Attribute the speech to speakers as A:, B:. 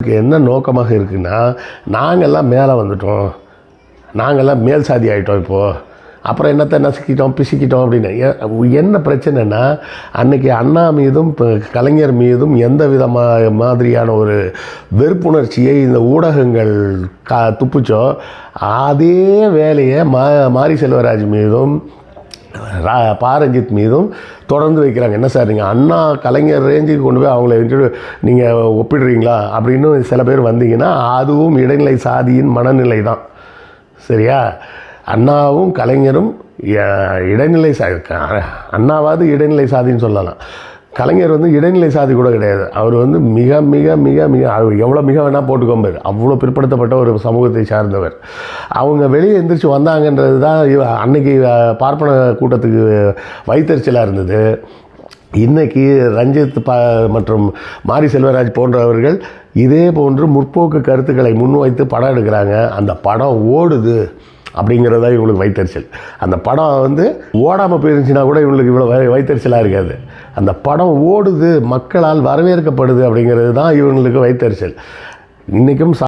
A: என்ன நோக்கமாக இருக்குன்னா நாங்கள்லாம் மேலே வந்துட்டோம். நாங்கள்லாம் மேல் சாதி ஆகிட்டோம் இப்போது அப்புறம் என்னத்தை நசுக்கிட்டோம் பிசுக்கிட்டோம் அப்படின்னு. என்ன பிரச்சனைனா அன்னைக்கு அண்ணா மீதும் இப்போ கலைஞர் மீதும் எந்த விதமாக மாதிரியான ஒரு வெறுப்புணர்ச்சியை இந்த ஊடகங்கள் கா துப்புச்சோ அதே வேலையை மா மாரி செல்வராஜ் மீதும் பாரஞ்சித் மீதும் தொடர்ந்து வைக்கிறாங்க. என்ன சார் நீங்கள் அண்ணா கலைஞர் ரேஞ்சுக்கு கொண்டு போய் அவங்கள நீங்கள் ஒப்பிடுறீங்களா? அப்படின்னு சில பேர் வந்தீங்கன்னா அதுவும் இடைநிலை சாதியின் மனநிலை தான். சரியா? அண்ணாவும் கலைஞரும் இடைநிலை சா அண்ணாவாவது இடைநிலை சாதின்னு சொல்லலாம். கலைஞர் வந்து இடைநிலை சாதி கூட கிடையாது. அவர் வந்து மிக மிக மிக மிக அவர் எவ்வளோ மிக வேணால் போட்டுக்கோம்பார் அவ்வளோ பிற்படுத்தப்பட்ட ஒரு சமூகத்தை சார்ந்தவர். அவங்க வெளியே எந்திரிச்சு வந்தாங்கன்றது தான் அன்னைக்கு பார்ப்பன கூட்டத்துக்கு வைத்தறிச்சலாக இருந்தது. இன்றைக்கி ரஞ்சித் ப மற்றும் மாரி செல்வராஜ் போன்றவர்கள் இதே போன்று முற்போக்கு கருத்துக்களை முன்வைத்து படம் எடுக்கிறாங்க. அந்த படம் ஓடுது. அப்படிங்கிறது தான் இவங்களுக்கு வைத்தறிச்சல். அந்த படம் வந்து ஓடாமல் போயிருந்துச்சுன்னா கூட இவங்களுக்கு இவ்வளோ வைத்தறிச்சலாக இருக்காது. அந்த படம் ஓடுது மக்களால் வரவேற்கப்படுது அப்படிங்கிறது தான் இவங்களுக்கு வைத்தறிச்சல். இன்றைக்கும்